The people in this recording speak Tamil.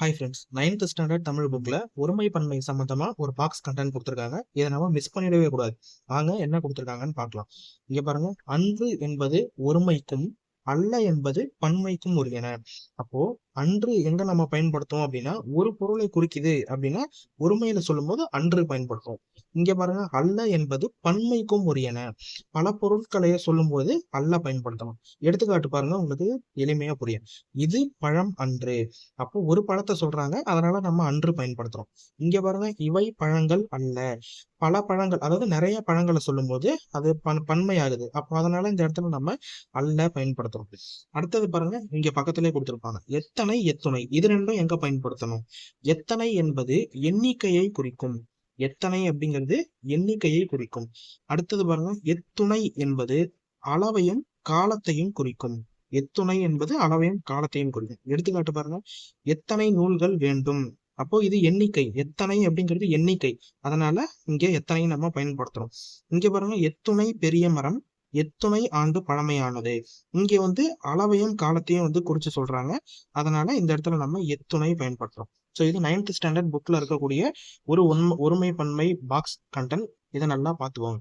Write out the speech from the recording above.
Hi friends ninth standard Tamil புக்கில் ஒருமை பன்மை சம்பந்தமா ஒரு பாக்ஸ் கண்டென்ட் கொடுத்துருக்காங்க. இதை நம்ம மிஸ் பண்ணிடவே கூடாது. வாங்க என்ன கொடுத்துருக்காங்கன்னு பார்க்கலாம். இங்கே பாருங்க அன்பு என்பது ஒருமைக்கும் அல்ல என்பது பன்மைக்கும் உரியன. அப்போ அன்று எங்க நம்ம பயன்படுத்துவோம் அப்படின்னா ஒரு பொருளை குறிக்குது அப்படின்னா ஒருமையில சொல்லும்போது அன்று பயன்படுத்தும் இங்க பாருங்க அல்ல என்பது பன்மைக்கும் உரியன. பல பொருட்களை சொல்லும்போது அல்ல பயன்படுத்தணும். எடுத்துக்காட்டு பாருங்க உங்களுக்கு எளிமையா புரியும். இது பழம் அன்று. அப்போ ஒரு பழத்தை சொல்றாங்க அதனால நம்ம அன்று பயன்படுத்துறோம். இங்க பாருங்க இவை பழங்கள் அல்ல. பல பழங்கள் அதாவது நிறைய பழங்களை சொல்லும்போது அது பன் பன்மையாகுது. அப்போ அதனால இந்த இடத்துல நம்ம அல்ல பயன்படுத்துறோம். அடுத்தது பாருங்க இங்க பக்கத்துலயே கொடுத்துருப்பாங்க. எத்தனை எத்தனை எத்துணை? இது ரெண்டும் எங்க பயன்படுத்தணும்? எத்தனை என்பது எண்ணிக்கையை குறிக்கும். எத்தனை அப்படிங்கிறது எண்ணிக்கையை குறிக்கும். அடுத்தது பாருங்க எத்துணை என்பது அளவையும் காலத்தையும் குறிக்கும். எத்துணை என்பது அளவையும் காலத்தையும் குறிக்கும். எடுத்துக்காட்டு பாருங்க எத்தனை நூல்கள் வேண்டும்? அப்போ இது எண்ணிக்கை. எத்தனை அப்படிங்கிறது எண்ணிக்கை. அதனால இங்கே எத்தனை நம்ம பயன்படுத்துறோம். இங்க பாருங்க எத்துணை பெரிய மரம் எத்தனை ஆண்டு பழமையானது? இங்க வந்து அளவையும் காலத்தையும் வந்து குறிச்சு சொல்றாங்க. அதனால இந்த இடத்துல நம்ம எத்துணை பயன்படுத்துறோம். ஸோ இது நைன்த் ஸ்டாண்டர்ட் புக்ல இருக்கக்கூடிய ஒரு ஒன்மை ஒருமை பன்மை பாக்ஸ் கண்டென்ட் இதை நல்லா பார்த்துக்கோங்க.